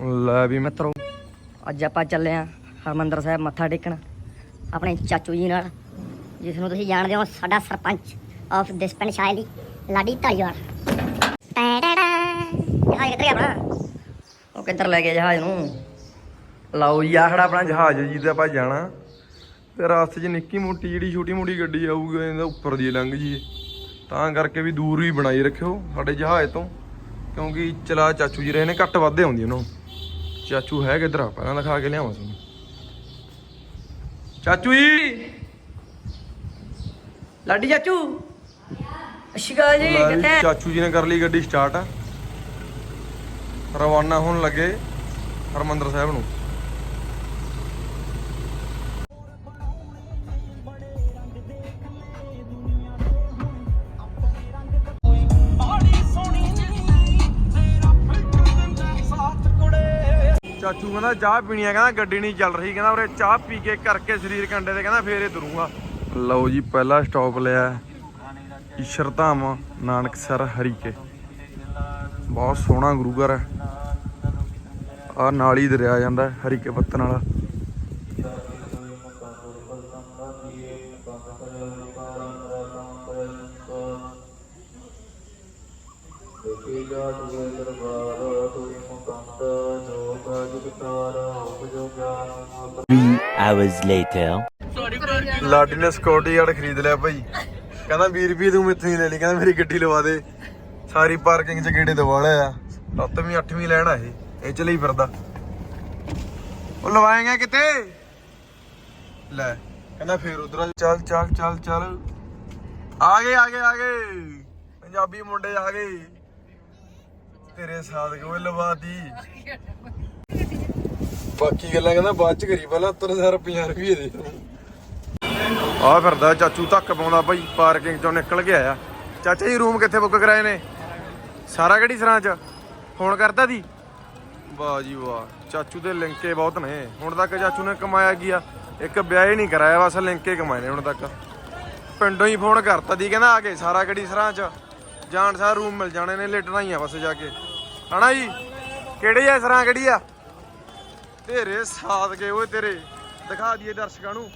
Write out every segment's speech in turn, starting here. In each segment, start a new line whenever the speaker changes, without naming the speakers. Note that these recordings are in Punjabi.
ਲੈ ਵੀ
ਮਿੱਤਰੋ। ਅੱਜ ਆਪਾਂ ਚੱਲੇ ਆਂ ਹਰਮੰਦਰ ਸਾਹਿਬ ਮੱਥਾ ਟੇਕਣ ਆਪਣੇ ਚਾਚੂ ਜੀ ਨਾਲ ਜਿਸ ਨੂੰ ਤੁਸੀਂ ਜਾਣਦੇ ਹੋ ਸਾਡਾ ਸਰਪੰਚ ਆਫ ਦਿਸ ਪਿੰਡ ਸ਼ਾਇਲੀ ਲਾਡੀ ਢਾਲੀਵਾਲ ਜਹਾਜ਼ ਕਿੱਧਰ ਗਿਆ ਆਪਣਾ ਉਹ ਕਿੱਧਰ ਲੈ ਗਿਆ ਜਹਾਜ਼ ਨੂੰ?
ਲਓ ਜੀ ਆਹ ਖੜਾ ਆਪਣਾ ਜਹਾਜ਼ ਜੀ ਤੇ ਆਪਾਂ ਜਾਣਾ। ਤੇ ਰਸਤੇ 'ਚ ਨਿੱਕੀ ਮੋਟੀ ਜਿਹੜੀ ਛੋਟੀ ਮੋਟੀ ਗੱਡੀ ਆਊਗੀ ਇਹਦਾ ਉੱਪਰ ਦੀ ਲੰਘ ਜੀ ਤਾਂ ਕਰਕੇ ਵੀ ਦੂਰ ਵੀ ਬਣਾਈ ਰੱਖਿਓ ਸਾਡੇ ਜਹਾਜ਼ ਤੋਂ ਕਿਉਂਕਿ ਚਲਾ ਚਾਚੂ ਜੀ ਰਹੇ ਨੇ ਘੱਟ ਵੱਧੇ ਆਉਂਦੀ ਉਹਨੂੰ ਚਾਚੂ ਹੈ ਕਿੱਧਰ ਆ ਪਹਿਲਾਂ ਦਿਖਾ ਕੇ ਲਿਆਵਾਂ ਤੁਹਾਨੂੰ। ਚਾਚੂ ਜੀ!
ਲਾਡੀ ਚਾਚੂ। ਅਸ਼ਿਕਾ ਜੀ ਕਿੱਥੇ
ਚਾਚੂ ਜੀ ਨੇ ਕਰ ਲਈ ਗੱਡੀ ਸਟਾਰਟ। ਰਵਾਨਾ ਹੋਣ ਲੱਗੇ ਹਰਮੰਦਰ ਸਾਹਿਬ ਨੂੰ। ਚਾਚੂ ਕਹਿੰਦਾ ਚਾਹ ਪੀਣੀ ਆ, ਕਹਿੰਦਾ ਗੱਡੀ ਨਹੀਂ ਚੱਲ ਰਹੀ, ਕਹਿੰਦਾ ਉਰੇ ਚਾਹ ਪੀ ਕੇ ਕਰਕੇ ਸਰੀਰ ਕੰਡੇ ਤੇ ਕਹਿੰਦਾ ਫੇਰ ਤੁਰੂੰਗਾ। ਲਓ ਜੀ, ਪਹਿਲਾ ਸਟਾਪ ਲਿਆ ਈਸ਼ਰ ਧਾਮ ਨਾਨਕਸਰ, ਹਰੀਕੇ। ਬਹੁਤ ਸੋਹਣਾ ਗੁਰੂ ਘਰ ਹੈ। ਆ ਨਾਲ ਹੀ ਦਰਿਆ ਜਾਂਦਾ ਹਰੀਕੇ ਪੱਤਨ ਵਾਲਾ।
Hours later.
ਲਾਡੀ ਨੇ ਸਕਿਉਰਟੀ ਗਾਰਡ ਖਰੀਦ ਲਿਆ ਭਾਈ। ਕਹਿੰਦਾ 20 ਰੁਪਏ ਤੂੰ ਮੈਥੋਂ ਹੀ ਲੈ ਲਈ। ਕਹਿੰਦਾ, ਮੇਰੀ ਗੱਡੀ ਲਵਾ ਦੇ। ਸਾਰੀ ਪਾਰਕਿੰਗ 'ਚ ਗੇੜੇ ਦਵਾ ਲਿਆ। ਆ ਸੱਤਵੀਂ, ਅੱਠਵੀਂ ਲੈਣ ਇਹ। ਇਹ ਚ ਲਈ ਫਿਰਦਾ। ਉਹ ਲਵਾਏਗਾ ਕਿਤੇ? ਲੈ, ਕਹਿੰਦਾ, ਫੇਰ ਉਧਰ ਚੱਲ ਚੱਲ ਚੱਲ ਚੱਲ। ਆ ਗਏ ਆ ਗਏ ਆ ਗਏ। ਪੰਜਾਬੀ ਮੁੰਡੇ ਆ ਗਏ। ਤੇਰੇ ਸਾਥ ਕੋਈ ਲਵਾਤੀ? ਬਾਕੀ ਗੱਲਾਂ ਕਹਿੰਦਾ ਬਾਅਦ ਚ ਕਰੀ, ਪਹਿਲਾਂ 70000 50 ਰੁਪਏ ਦੇ ਆ ਫਿਰਦਾ ਚਾਚੂ ਧੱਕ ਪਾਉਂਦਾ ਭਾਈ ਪਾਰਕਿੰਗ ਚੋਂ ਨਿਕਲ ਕੇ ਆਇਆ ਚਾਚਾ ਜੀ ਰੂਮ ਕਿੱਥੇ ਬੁੱਕ ਕਰਾਏ ਨੇ? ਸਾਰਾ ਕਿਹੜੀ ਸਰਾਂ ਚ? ਫੋਨ ਕਰਤਾ ਦੀ ਵਾਹ ਜੀ ਵਾਹ, ਚਾਚੂ ਦੇ ਲਿੰਕੇ ਬਹੁਤ ਨੇ। ਹੁਣ ਤੱਕ ਚਾਚੂ ਨੇ ਕਮਾਇਆ ਕੀ ਆ? ਇੱਕ ਵਿਆਹ ਹੀ ਨਹੀਂ ਕਰਾਇਆ, ਬਸ ਲਿੰਕੇ ਕਮਾਏ ਨੇ ਹੁਣ ਤੱਕ। ਪਿੰਡੋਂ ਹੀ ਫੋਨ ਕਰਤਾ ਦੀ ਕਹਿੰਦਾ ਆ ਕੇ ਸਾਰਾ ਕਿਹੜੀ ਸਰਾਂ ਚ? ਜਾਣ ਸਾਰ ਰੂਮ ਮਿਲ ਜਾਣੇ ਨੇ, ਲੇਟਣਾ ਹੀ ਆ ਬਸ ਜਾ ਕੇ। ਹਨਾ ਜੀ? ਕਿਹੜੀ ਆ ਸਰਾਂ, ਕਿਹੜੀ ਆ? ਤੇਰੇ ਸਾਥ ਗਏ ਓਏ ਤੇਰੇ। ਦਿਖਾ ਦਈਏ ਦਰਸ਼ਕਾਂ ਨੂੰ।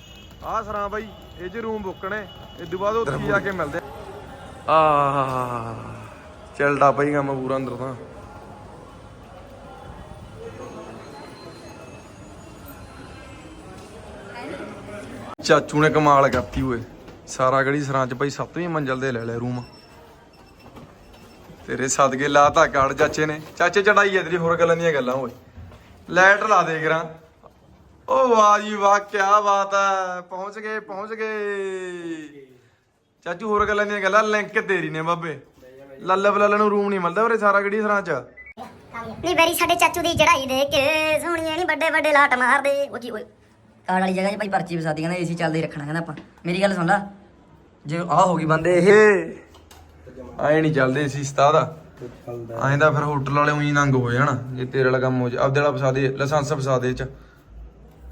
ਆਹ ਸਰਾਂ ਬਾਈ, ਇਹ ਚ ਰੂਮ ਬੁੱਕਣੇ ਇਸ ਤੋਂ ਬਾਅਦ ਉੱਥੇ ਜਾ ਕੇ ਮਿਲਦੇ। ਆ, ਚੱਲਦਾ ਪਈ ਕੰਮ ਪੂਰਾ ਅੰਦਰ ਤਾਂ। ਚਾਚੂ ਨੇ ਕਮਾਲ ਕਰਤੀ ਓਏ। ਸਾਰਾ ਗੜੀ ਸਰਾਂ ਚ ਭਾਈ ਸੱਤਵੀਂ ਮੰਜ਼ਲ ਦੇ ਲੈ ਲਿਆ ਰੂਮ ਤੇਰੇ ਸਦਕੇ ਲਾਤਾ ਕਾਰਡ ਚਾਚੇ ਨੇ। ਚਾਚੇ ਚੜਾਈ ਐ ਤੇਰੀ ਹੋਰ ਗੱਲਾਂ ਦੀਆਂ ਗੱਲਾਂ ਓਏ। ਲਾਈਟ ਲਾ ਦੇ ਕਰਾਂ। ਓ ਵਾਹ ਜੀ ਵਾਹ ਕੀ ਬਾਤ ਹੈ ਪਹੁੰਚ ਗਏ ਪਹੁੰਚ ਗਏ। ਚਾਚੂ ਹੋਰ ਗੱਲਾਂ ਦੀਆਂ ਗੱਲਾਂ ਲਿੰਕ ਤੇਰੀ ਨੇ ਬਾਬੇ। ਲੱਲ ਬਲਲ ਨੂੰ ਰੂਮ ਨਹੀਂ ਮਿਲਦਾ ਉਰੇ ਸਾਰਾ ਗੜੀ ਸਰਾਂ ਚ?
ਨਹੀਂ ਬੈਰੀ ਸਾਡੇ ਚਾਚੂ ਦੀ ਚੜਾਈ ਦੇ ਕੇ ਸੋਹਣੀਆਂ ਨਹੀਂ ਵੱਡੇ ਵੱਡੇ ਲਾਟ ਮਾਰਦੇ। ਉਹ ਕੀ ਓਏ। ਕਾਰਡ ਵਾਲੀ ਜਗ੍ਹਾ 'ਚ ਭਾਈ ਪਰਚੀ ਵਸਾਦੀ ਕਹਿੰਦਾ ਏਸੀ ਚੱਲਦਾ ਹੀ ਰੱਖਣਾ ਕਹਿੰਦਾ ਆਪਾਂ। ਮੇਰੀ ਗੱਲ ਸੁਣ ਲੈ। ਜੇ ਆਹ ਹੋ ਗਈ ਬੰਦੇ ਇਹ
ਆਏ ਨਹੀਂ ਚੱਲਦੇ ਸੀ ਉਸਤਾਦ ਐਂ ਤਾਂ ਫਿਰ ਹੋਟਲ ਵਾਲੇ ਉਹੀ ਨੰਗ ਹੋ ਜਾਣ ਜੇ ਤੇਰੇ ਵਾਲਾ ਕੰਮ ਹੋ ਜਾ ਆਪਦੇ ਵਾਲਾ ਫਸਾ ਦੇ ਲਾਇਸੈਂਸ ਫਸਾ ਦੇ ਇਹ ਚ।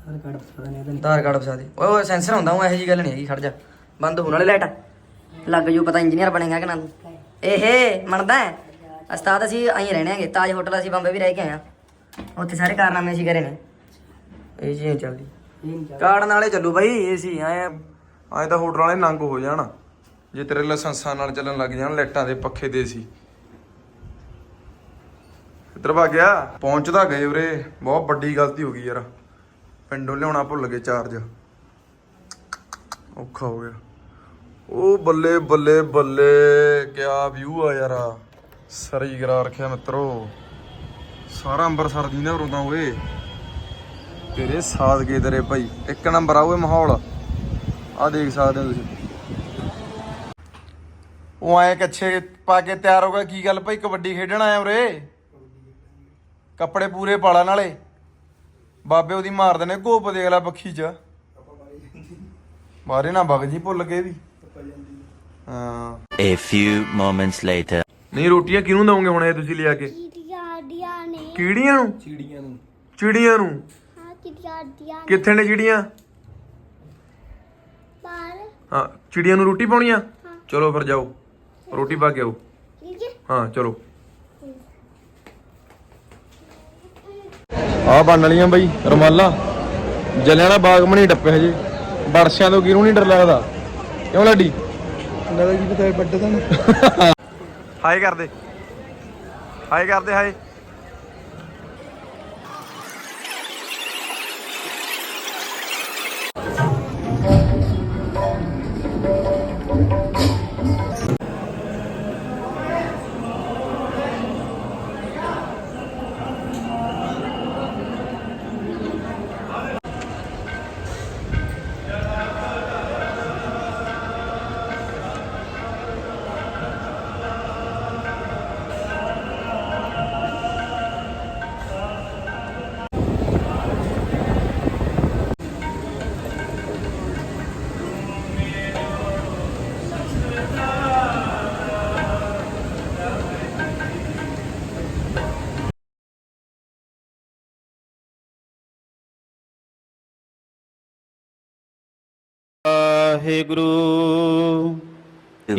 ਆਧਾਰ ਕਾਰਡ ਫਸਾ ਦੇ। ਓਏ ਓਏ ਸੈਂਸਰ ਹੁੰਦਾ ਉਹ ਇਹੋ ਜੀ ਗੱਲ ਨਹੀਂ ਹੈਗੀ ਖੜ ਜਾ। ਬੰਦ ਹੋਣ ਵਾਲੀ ਲਾਈਟ ਲੱਗ ਜੂ ਪਤਾ ਇੰਜੀਨੀਅਰ ਬਣੇਗਾ ਕਿ ਨਾ ਏਹੇ ਮੰਨਦਾ ਹੈ? ਉਸਤਾਦ ਅਸੀਂ ਆਈ ਰਹਿਣੇ ਆਂਗੇ ਤਾਜ ਹੋਟਲ ਅਸੀਂ ਬੰਬੇ ਵੀ ਰਹਿ ਕੇ ਆਏ ਆ ਉੱਥੇ ਸਾਰੇ ਕਾਰਨਾਮੇ ਅਸੀਂ ਕਰੇ ਨੇ। ਇਹ ਜੀ ਚੱਲਦੀ।
ਕਾਰਡ ਨਾਲੇ ਚੱਲੂ ਬਾਈ ਇਹ ਸੀ ਐ ਐ ਤਾਂ ਹੋਟਲ ਵਾਲੇ ਨੰਗ ਹੋ ਜਾਣ। ਜੇ ਤੇਰੇ ਲਾਇਸੈਂਸਾਂ ਨਾਲ ਚੱਲਣ ਲੱਗ ਜਾਣ ਲਾਈਟਾਂ ਦੇ ਪੱਖੇ ਦੇ ਸੀ। ਇੱਧਰ ਭਾ ਗਿਆ। ਪਹੁੰਚਦਾ ਗਏ ਉਰੇ। ਬਹੁਤ ਵੱਡੀ ਗਲਤੀ ਹੋ ਗਈ ਯਾਰ। ਪਿੰਡੋਂ ਲਿਆਉਣਾ ਭੁੱਲ ਗਏ ਚਾਰਜ ਔਖਾ ਹੋ ਗਿਆ। ਉਹ ਬੱਲੇ ਬੱਲੇ ਬੱਲੇ। ਕਿਆ ਵਿਊ ਆ ਯਾਰ। ਸਰੀ ਕਰਾ ਰੱਖਿਆ ਮਿੱਤਰੋ। ਸਾਰਾ ਅੰਬਰਸਰ ਦੀ ਨਾ ਉਰੋਂ ਤਾਂ ਓਏ। ਤੇਰੇ ਸਾਥ ਗਏ ਤੇਰੇ ਭਾਈ। ਇੱਕ ਨੰਬਰ ਆ ਓਏ ਮਾਹੌਲ। ਆ ਦੇਖ ਸਕਦੇ ਹੋ ਤੁਸੀਂ। ਉਹ ਆਏ ਕੱਛੇ ਪਾ ਕੇ ਤਿਆਰ ਹੋ ਗਿਆ ਕੀ ਗੱਲ ਭਾਈ? ਕਬੱਡੀ ਖੇਡਣ ਆਇਆ ਉਰੇ? ਕੱਪੜੇ ਪੂਰੇ ਪਾਲਾ ਨਾਲੇ। ਬਾਬੇ ਉਹਦੀ ਮਾਰਦੇ ਨੇ ਗੋਪ ਦੇਖ ਲੈ ਪੱਖੀ ਚ। ਮਾਰੇ ਨਾ ਬਗ ਜੀ ਭੁੱਲ ਗਏ ਵੀ। ਹਾਂ।
A few moments later.
ਨਹੀਂ ਰੋਟੀਆਂ ਕਿਹਨੂੰ ਦਵੋਗੇ ਹੁਣ ਇਹ ਤੁਸੀਂ ਲਿਆ ਕੇ?
ਚਿੜੀਆਂ ਨੇ।
ਕੀੜੀਆਂ ਨੂੰ? ਚਿੜੀਆਂ ਨੂੰ। ਚਿੜੀਆਂ ਨੂੰ।
ਹਾਂ ਚਿੜੀਆਂ ਦੀਆਂ
ਕਿੱਥੇ ਨੇ ਚਿੜੀਆਂ?
ਪਰ
ਹਾਂ ਚਿੜੀਆਂ ਨੂੰ ਰੋਟੀ ਪਾਉਣੀ ਆ? ਚਲੋ ਫਿਰ ਜਾਓ। ਰੋਟੀ ਪਾ ਕੇ ਆਓ।
ਠੀਕ ਹੈ।
ਹਾਂ ਚਲੋ। ਆ ਬਣ ਵਾਲੀਆਂ ਬਾਈ ਰਮਾਲਾ। ਜਲਿਆਂ ਵਾਲਾ ਬਾਗ ਮਣੀ ਟੱਪੇ ਹਜੇ। ਬਰਸ਼ਿਆਂ ਤੋਂ ਕਿਹਨੂੰ ਨਹੀਂ ਡਰ ਲੱਗਦਾ। ਕਿਉਂ ਲੱਡੀ?
ਨਵੇਂ ਕੀ ਪਤਾ ਵੱਡੇ ਤਾਂ
ਹਾਈ ਕਰਦੇ। ਹਾਈ ਕਰਦੇ ਹਾਈ
ਵਾਹਿਗੁਰੂ ਇੱਕ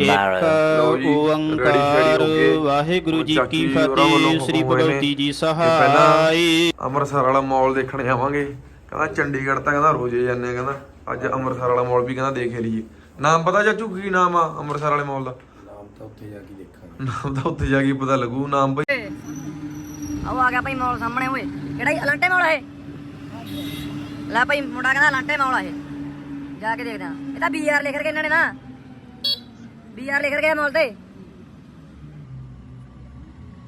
ਓੰਕਾਰ
ਹੋ।
ਵਾਹਿਗੁਰੂ ਜੀ ਕੀ ਫਤਿਹ ਸ੍ਰੀ ਭਗਵਤੀ ਜੀ ਸਹਾਈ
ਅੰਮ੍ਰਿਤਸਰ ਵਾਲਾ ਮਾਲ ਦੇਖਣ ਜਾਵਾਂਗੇ ਕਹਿੰਦਾ ਚੰਡੀਗੜ੍ਹ ਤਾਂ ਕਹਿੰਦਾ ਰੋਜ਼ੇ ਜਾਂਦੇ ਆ ਕਹਿੰਦਾ ਅੱਜ ਅੰਮ੍ਰਿਤਸਰ ਵਾਲਾ ਮਾਲ ਵੀ ਕਹਿੰਦਾ ਦੇਖ ਲਈਏ ਨਾਮ ਪਤਾ ਚਾਚੂ ਕੀ ਨਾਮ ਆ ਅੰਮ੍ਰਿਤਸਰ ਵਾਲੇ ਮਾਲ ਦਾ ਨਾਮ ਤਾਂ ਉੱਥੇ ਜਾ ਕੇ ਦੇਖਾਂਗੇ ਨਾਮ ਤਾਂ ਉੱਥੇ ਜਾ ਕੇ ਪਤਾ ਲੱਗੂ ਨਾਮ ਬਈ
ਆਓ ਆ ਗਿਆ ਭਾਈ ਮੌਲ ਸਾਹਮਣੇ ਓਏ ਕਿਹੜਾ ਅਲੰਟੇ ਮੌਲ ਹੈ ਲੈ ਭਾਈ ਮੁੰਡਾ ਕਹਿੰਦਾ ਅਲੰਟੇ ਮੌਲ ਆ ਇਹ ਜਾ ਕੇ ਦੇਖਦੇ ਆ ਇਹ ਤਾਂ ਬੀਆਰ ਲਿਖ ਕੇ ਇਹਨਾਂ ਨੇ ਨਾ। ਬੀਆਰ ਲਿਖ ਕੇ ਮੌਲ ਤੇ।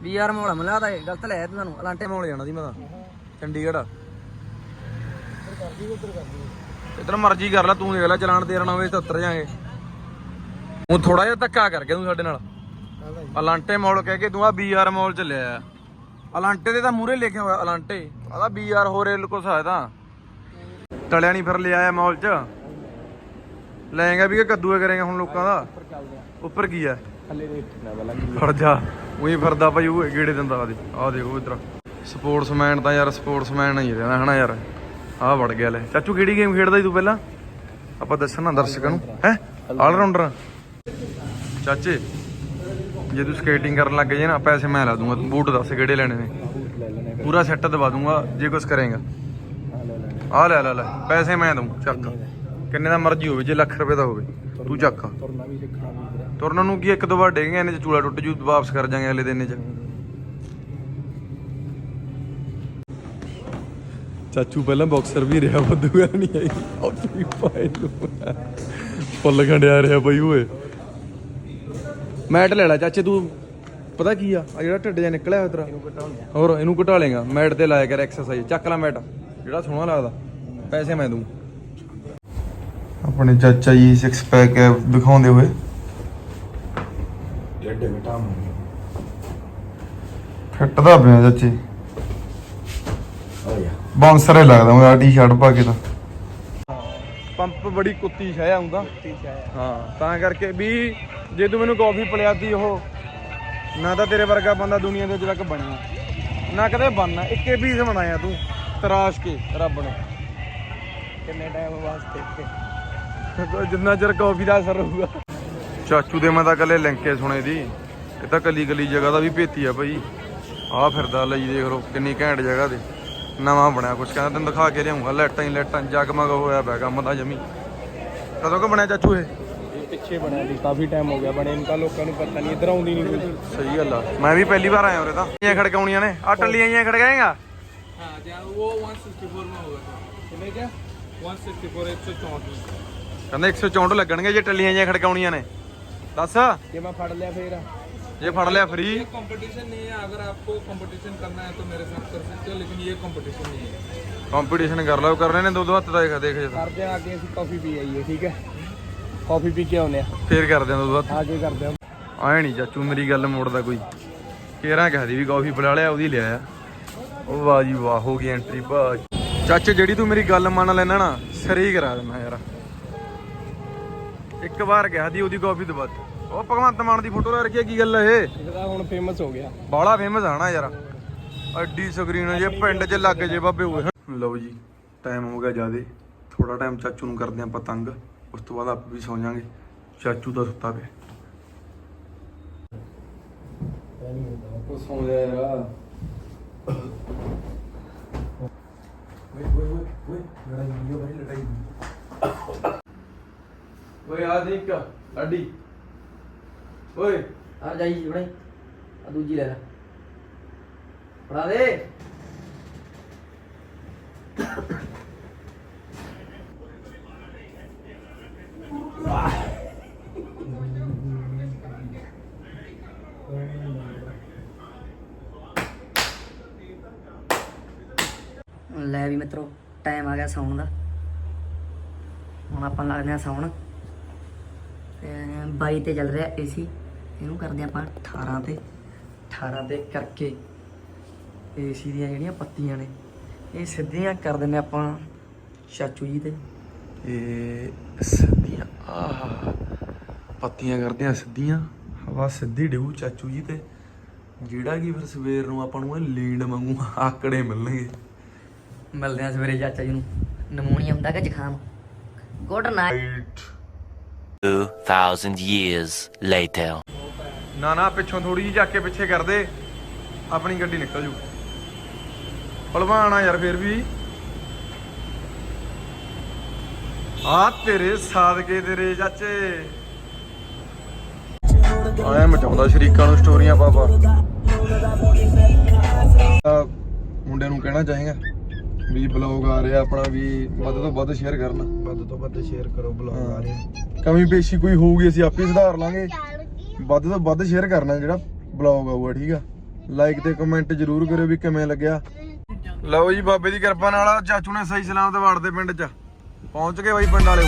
ਬੀਆਰ ਮੌਲ ਮਲਾ ਤਾਂ ਗਲਤ ਲੈ ਤੁਹਾਨੂੰ ਅਲੰਟੇ
ਮਾਲ ਜਾਣਾ ਸੀ ਮੈਂ ਤਾਂ। ਚੰਡੀਗੜ੍ਹ। ਜਿੱਧਰ ਮਰਜ਼ੀ ਕਰ ਲੈ, ਤੂੰ ਦੇਖ ਲੈ, ਚਲਾਨ ਤੇਰਾ ਨਾ ਹੋਵੇ ਤਾਂ ਉੱਤਰ ਤੂੰ ਥੋੜਾ ਜਿਹਾ ਧੱਕਾ ਕਰ ਤੂੰ ਸਾਡੇ ਨਾਲ। ਅਲਾਂਟੇ ਮਾਲ ਕਹਿ ਕੇ ਤੂੰ ਆ ਬੀਆਰ ਮਾਲ ਚੱਲਿਆ ਆ। ਅਲਾਂਟੇ ਦੇ ਤਾਂ ਮੂਰੇ ਲਿਖਿਆ ਹੋਇਆ, ਅਲਾਂਟੇ। ਆਦਾ ਬੀਆਰ ਹੋ ਰੇ ਕੁਛ ਹੈ ਤਾਂ ਟਲਿਆ ਨਹੀਂ ਫਿਰ ਲਿਆਇਆ ਮਾਲ ਚ। ਲੈਂਗਾ ਵੀ ਕਿ ਕੱਦੂਏ ਕਰੇਗਾ ਹੁਣ ਲੋਕਾਂ ਦਾ। ਉੱਪਰ ਕੀ ਹੈ
ਥੱਲੇ ਦੇਖਣਾ ਵਾਲਾ
ਫੜ ਜਾ। ਉਹੀ ਫਿਰਦਾ ਭਾਈ ਉਹ ਗੇੜੇ ਦਿੰਦਾ ਆਦੇ ਆ ਦੇਖੋ ਇਧਰ। ਸਪੋਰਟਸਮੈਨ ਤਾਂ ਯਾਰ ਸਪੋਰਟਸਮੈਨ ਹੀ ਰਹਿਣਾ ਹਨਾ ਯਾਰ। ਆ ਵੜ ਗਿਆ ਲੈ। ਚਾਚੂ ਕਿਹੜੀ ਗੇਮ ਖੇਡਦਾ ਸੀ ਤੂੰ ਪਹਿਲਾਂ? ਆਪਾਂ ਦੱਸਣਾ ਦਰਸ਼ਕਾਂ ਨੂੰ। ਹੈ? ਆਲਰਾਊਂਡਰ ਚਾਚੇ ਜੇ ਤੂੰ ਸਕੇਟਿੰਗ ਕਰਨ ਲੱਗ ਜੇ ਨਾ ਪੈਸੇ ਮੈਂ ਲਾ ਦੂੰਗਾ। ਤੂੰ ਬੂਟ ਦੱਸ ਕਿਹੜੇ ਲੈਣੇ ਨੇ। ਪੂਰਾ ਸੈੱਟ ਦਵਾ ਦੂੰਗਾ ਜੇ ਕੁਛ ਕਰੇਗਾ। ਆ। ਲੈ ਲੈ ਲੈ। ਪੈਸੇ ਮੈਂ ਦੂੰ ਚੱਕ। ਕਿੰਨੇ ਦਾ ਮਰਜ਼ੀ ਹੋਵੇ ਜੇ ਲੱਖ ਰੁਪਏ ਦਾ ਹੋਵੇ ਤੂੰ ਚੱਕ।
ਤੁਰਨਾ ਵੀ ਸਿੱਖਣਾ ਵੀ ਵੀਰੇ
ਤੁਰਨ ਨੂੰ ਕੀ ਇੱਕ ਦੋ ਵਾਰ ਡੇਗੇ ਇਹਨੇ ਚ ਚੂਲਾ ਟੁੱਟ ਜੂ ਵਾਪਸ ਕਰ ਜਾਾਂਗੇ ਅਗਲੇ ਦਿਨ ਚ। ਚਾਚੂ ਪਹਿਲਾਂ ਬਾਕਸਰ ਵੀ ਰਿਹਾ ਬਦੂਗਾ ਨਹੀਂ ਆਈ। ਨੂੰ ਫੁੱਲ ਖੰਡਿਆ ਰਿਹਾ ਬਈ ਓਏ। ਮੈਟ ਲੈ ਲੈ ਚਾਚੇ ਤੂੰ। ਪਤਾ ਕੀ ਆ ਆ ਜਿਹੜਾ ਢਿੱਡ ਜਿਹਾ ਨਿਕਲਿਆ ਹੋਇਆ ਤੇਰਾ। ਹੋਰ ਇਹਨੂੰ ਘਟਾ ਲੇਗਾ ਮੈਟ ਤੇ ਲਾਇਆ ਕਰ ਐਕਸਰਸਾਈਜ਼ ਚੱਕ ਲੈ ਮੈਟ। ਜਿਹੜਾ ਸੋਹਣਾ ਲੱਗਦਾ। ਪੈਸੇ ਮੈਂ ਦੂੰ ਆਪਣੇ ਚਾਚਾ ਜੀ ਸਿਕਸ ਪੈਕ ਦਿਖਾਉਂਦੇ ਹੋਏ।
ਡੱਡੇ ਬਟਾ
ਫਿੱਟ ਦਾ ਪਿਆ ਚਾਚੇ।
ਆ
ਬਾਉਂਸਰ ਹੀ ਲੱਗਦਾ ਉਹ ਆ ਟੀ-ਸ਼ਰਟ ਪਾ ਕੇ ਤਾਂ। ਪੰਪ ਬੜੀ ਕੁੱਤੀ ਸ਼ਾਇ ਆਉਂਦਾ। ਹਾਂ ਤਾਂ ਕਰਕੇ ਵੀ ਜੇ ਤੂੰ ਮੈਨੂੰ ਕਾਫੀ ਪਿਲਾਤੀ ਉਹ ਨਾ ਤਾਂ ਤੇਰੇ ਵਰਗਾ ਬੰਦਾ ਦੁਨੀਆ ਦੇ ਅੱਜ ਤੱਕ ਬਣਿਆ। ਨਾ ਕਦੇ ਬਣਨਾ ਇੱਕੇ ਪੀਸ ਬਣਾਇਆ ਤੂੰ ਤਰਾਸ਼ ਕੇ ਰੱਬ ਨੇ।
ਕਿੰਨੇ ਟਾਈਮ ਵਾਸਤੇ
ਜਿੰਨਾ ਚਿਰ ਕਾਫੀ ਦਾ ਅਸਰ ਰਹੂਗਾ ਚਾਚੂ ਦੇ ਮੈਂ ਕੱਲੇ ਲਿੰਕੇ ਸੁਣੇ ਦੀ। ਇਹ ਤਾਂ ਕੱਲੀ ਕੱਲੀ ਜਗ੍ਹਾ ਦਾ ਵੀ ਭੇਤੀ ਆ ਭਾਈ। ਆਹ ਫਿਰਦਾ ਲਈ ਦੇਖ ਲਓ ਕਿੰਨੀ ਘੈਂਟ ਜਗ੍ਹਾ ਤੇ। ਨਵਾਂ ਬਣਿਆ ਕੁਛ ਕਹਿੰਦਾ ਤੈਨੂੰ ਦਿਖਾ ਕੇ ਲਿਆਉਂਗਾ। ਲੈਟਾਂ ਹੀ ਲੈਟਾਂ ਜਗਮਗ ਹੋਇਆ ਪਿਆ ਕੰਮ ਜਮੀ। ਕਦੋਂ ਕ ਬਣਿਆ ਚਾਚੂ ਇਹ?
ਪਿੱਛੇ ਬਣਿਆ ਦੀ ਕਾਫੀ ਟਾਈਮ ਹੋ ਗਿਆ ਬਣੇ ਇਨਕਾ ਲੋਕਾਂ ਨੂੰ ਪਤਾ ਨਹੀਂ ਇਧਰ ਆਉਂਦੀ ਨਹੀਂ ਕੋਈ।
ਸਹੀ ਗੱਲ ਆ। ਮੈਂ ਵੀ ਪਹਿਲੀ ਵਾਰ ਆਇਆ ਉਰੇ ਤਾਂ। ਇਹ ਖੜਕਾਉਣੀਆਂ ਨੇ। ਆ ਟੱਲੀਆਂ ਜੀਆਂ ਖੜਕਾਏਗਾ
ਹਾਂ ਜਾਂ ਉਹ 164 ਮਾ ਹੋਗਾ ਕਿਵੇਂ ਕਿਆ? 164 164
ਕਹਿੰਦੇ 164 ਲੱਗਣਗੇ ਜੇ ਟੱਲੀਆਂ ਜੀਆਂ ਖੜਕਾਉਣੀਆਂ ਨੇ ਦੱਸ
ਜੇ ਮੈਂ ਫੜ ਲਿਆ ਫੇਰ
ਜੇ ਫੜ ਲਿਆ ਫ੍ਰੀ
कंपटीशन नहीं है अगर आपको कंपटीशन करना है तो मेरे साथ कर सकते हो लेकिन ये कंपटीशन नहीं है
ਕੰਪੀਟੀਸ਼ਨ ਕਰ ਲਓ ਕਰਨੇ ਨੇ ਦੋ ਦੋ ਹੱਥ ਦਾ ਦੇਖ ਦੇਖ ਜੇ
ਕਰਦੇ ਆ ਅੱਗੇ ਅਸੀਂ ਕਾਫੀ ਪੀ ਆਈਏ ਠੀਕ ਹੈ ਕਾਫੀ ਪੀ ਕੇ ਆਉਨੇ ਆ
ਫੇਰ ਕਰਦੇ ਆ ਦੋ ਦੋ ਹੱਥ
ਆ ਕੇ ਕਰਦੇ ਆ
ਆਏ ਨਹੀਂ ਚਾਚੂ ਮੇਰੀ ਗੱਲ ਮੋੜਦਾ ਕੋਈ ਕੇਰਾਂ ਕਹਦੀ ਵੀ ਕਾਫੀ ਪਿਲਾ ਲਿਆ ਉਹਦੀ ਲਿਆ ਉਹ ਵਾਹ ਜੀ ਵਾਹ ਹੋ ਗਈ ਐਂਟਰੀ ਬਾਜ ਚਾਚੇ ਜਿਹੜੀ ਤੂੰ ਮੇਰੀ ਗੱਲ ਮੰਨ ਲੈਣਾ ਨਾ ਸਰੀ ਕਰਾ ਦੇਣਾ ਯਾਰ ਇੱਕ ਵਾਰ ਗਿਆ ਦੀ ਉਹਦੀ ਕਾਪੀ ਤੋਂ ਉਹ ਭਗਵੰਤ ਮਾਨ ਦੀ ਫੋਟੋ ਲਾ ਰੱਖੀ ਹੈ ਕੀ ਗੱਲ ਹੈ ਇਹ?
ਇਹਦਾ ਹੁਣ ਫੇਮਸ ਹੋ ਗਿਆ।
ਬਾਲਾ ਫੇਮਸ ਆ ਯਾਰ। ਐਡੀ ਸਕਰੀਨ ਜੇ ਪਿੰਡ 'ਚ ਲੱਗ ਜੇ ਬਾਬੇ ਹੋਏ ਲਓ ਜੀ ਟਾਈਮ ਹੋ ਗਿਆ ਜਿਆਦੇ। ਥੋੜਾ ਟਾਈਮ ਚਾਚੂ ਨੂੰ ਕਰਦੇ ਆਪਾਂ ਤੰਗ ਉਸ ਤੋਂ ਬਾਅਦ ਆਪ ਵੀ ਸੌ ਜਾਾਂਗੇ ਚਾਚੂ ਦਾ ਸੁੱਤਾ ਪਿਆ। ਉਹ ਸੌ ਜਾ ਯਾਰ। ਵੇ ਵੇ ਵੇ ਲੜਾਈ ਓਏ ਆ ਦੇ ਅੱਡੀ ਓਏ।
ਆ ਜਾਈ ਜੀ ਬਣੇ ਆ ਦੂਜੀ ਲੈ ਲੈ। ਫੜਾ ਦੇ। ਲੈ ਵੀ ਮਿੱਤਰੋ ਟਾਈਮ ਆ ਗਿਆ ਸੌਣ ਦਾ। ਹੁਣ ਆਪਾਂ ਲੱਗਦੇ ਆ ਸੌਣ। 22 ਤੇ ਚੱਲ ਰਿਹਾ ਏਸੀ। ਇਹਨੂੰ ਕਰਦੇ ਆਪਾਂ 18 ਤੇ। 18 ਤੇ ਕਰਕੇ ਏਸੀ ਦੀਆਂ ਜਿਹੜੀਆਂ ਪੱਤੀਆਂ ਨੇ ਇਹ ਸਿੱਧੀਆਂ ਕਰ ਦਿੰਨੇ ਆਪਾਂ ਚਾਚੂ ਜੀ ਤੇ।
ਇਹ ਸਿੱਧੀਆਂ ਆਹ ਪੱਤੀਆਂ ਕਰਦੀਆਂ ਸਿੱਧੀਆਂ ਹਵਾ ਸਿੱਧੀ ਡਿਊ ਚਾਚੂ ਜੀ ਤੇ। ਜਿਹੜਾ ਕੀ ਫਿਰ ਸਵੇਰ ਨੂੰ ਆਪਾਂ ਨੂੰ ਇਹ ਲੀਡ ਵਾਂਗੂ ਆਕੜੇ ਮਿਲਣਗੇ।
ਮਿਲਦੇ ਆ ਸਵੇਰੇ ਚਾਚਾ ਜੀ ਨੂੰ। ਨਮੂਨੀਆ ਹੁੰਦਾ ਕਿ ਜ਼ੁਕਾਮ? Good night.
2000 years later.
ਨਾ ਨਾ, ਪਿੱਛੋਂ ਥੋੜੀ ਜਿਹੀ ਜਾ ਕੇ ਪਿੱਛੇ ਕਰ ਆਪਣੀ ਗੱਡੀ ਨਿਕਲ ਜੂ। ਭਲਵਾਨ ਆ ਯਾਰ, ਫੇਰ ਵੀ। ਆ ਤੇਰੇ ਸਾਦਕੇ ਤੇਰੇ ਚਾਚੇ। ਆਇਆ ਮਚਾਉਂਦਾ ਸ਼ਰੀਕਾਂ ਨੂੰ ਸਟੋਰੀਆਂ ਪਾਪਾ ਮੁੰਡੇ ਨੂੰ ਕਹਿਣਾ ਚਾਹੀਗਾ। ਵੀ ਬਲੌਗ ਆ ਰਿਹਾ ਆਪਣਾ ਵੀ ਵੱਧ ਤੋਂ ਵੱਧ ਸ਼ੇਅਰ ਕਰਨਾ। ਵੱਧ ਤੋਂ ਵੱਧ ਸ਼ੇਅਰ ਕਰੋ ਬਲੌਗ ਆ ਰਿਹਾ। ਕਮੀ ਪੇਸ਼ੀ ਕੋਈ ਹੋਊਗੀ ਅਸੀਂ ਆਪੇ ਸੁਧਾਰ ਲਾਂਗੇ। ਵੱਧ ਤੋਂ ਵੱਧ ਸ਼ੇਅਰ ਕਰਨਾ ਜਿਹੜਾ ਬਲੌਗ ਆਊਗਾ ਠੀਕ ਆ? ਲਾਈਕ ਤੇ ਕਮੈਂਟ ਜ਼ਰੂਰ ਕਰਿਓ ਵੀ ਕਿਵੇਂ ਲੱਗਿਆ। ਲਓ ਜੀ ਬਾਬੇ ਦੀ ਕਿਰਪਾ ਨਾਲ ਚਾਚੂ ਨੇ ਸਹੀ ਸਲਾਮਤ ਵੜਦੇ ਪਿੰਡ 'ਚ। ਪਹੁੰਚ ਗਏ ਬਾਈ ਪਿੰਡ ਵਾਲਿਓ।